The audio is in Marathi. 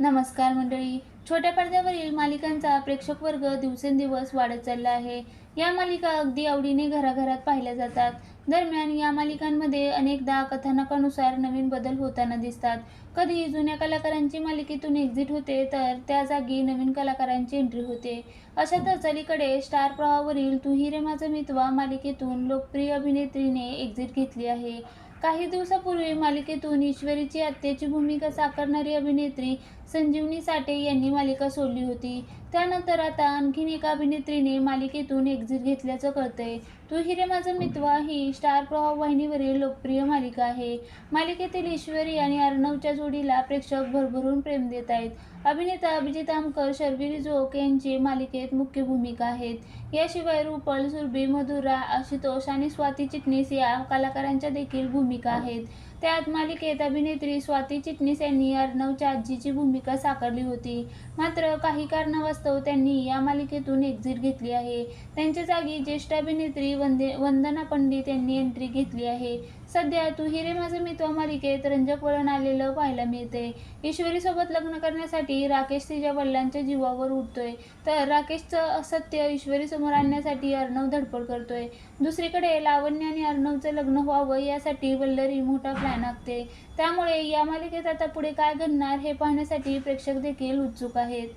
नमस्कार मंडळी. छोट्या पडद्यावरील मालिकांचा प्रेक्षक वर्ग दिवसेंदिवस वाढत चालला आहे. या मालिका अगदी आवडीने घराघरात पाहिल्या जातात. दरम्यान या मालिकांमध्ये अनेकदा कथानकानुसार नवीन बदल होताना दिसतात. कधी जुन्या कलाकारांची मालिकेतून एक्झिट होते तर त्या जागी नवीन कलाकारांची एंट्री होते. अशातच अलीकडे स्टार प्रवाहावरील तू हि रे मितवा मालिकेतून लोकप्रिय अभिनेत्रीने एक्झिट घेतली आहे. काही दिवसापूर्वी मालिकेतून ईश्वरीची आत्याची भूमिका साकारणारी अभिनेत्री संजीवनी साठे यांनी मालिका सोडली होती. त्यानंतर आता आणखीन एका अभिनेत्रीने मालिकेतून एक्झिट घेतल्याचं कळतंय. तू हिरे माझा मितवा ही स्टार प्रवाह वाहिनीवरील लोकप्रिय मालिका आहे. मालिकेतील ईश्वरी आणि अर्णवच्या जोडीला प्रेक्षक भरभरून प्रेम देत आहेत. अभिनेता अभिजित आमकर शर्विरी जोक यांची मालिकेत मुख्य भूमिका आहेत. याशिवाय रुपल सुरभी मधुरा आशुतोष आणि स्वाती चिटणीस या कलाकारांच्या देखील भूमिका आहेत. त्यात मालिकेत अभिनेत्री स्वाती चिटणीस यांनी अर्णवच्या आजीची भूमिका साकारली होती. मात्र काही कारणावास्तव त्यांनी या मालिकेतून एक्झिट घेतली आहे. त्यांच्या जागी ज्येष्ठ अभिनेत्री वंदे वंदना पंडित यांनी एंट्री घेतली आहे. सध्या तू हिरे माझं मित्र मालिकेत रंजक वळण आलेलं पाहायला मिळते ईश्वरीसोबत लग्न करण्यासाठी राकेश तिच्या वडिलांच्या जीवावर उठतोय. तर राकेशचं असत्य ईश्वरीसमोर आणण्यासाठी अर्णव धडपड करतोय. दुसरीकडे लावण्य आणि अर्णवचं लग्न व्हावं यासाठी वल्लरी मोठा प्लॅन आखते. त्यामुळे या मालिकेत आता पुढे काय घडणार हे पाहण्यासाठी प्रेक्षक देखील उत्सुक आहेत.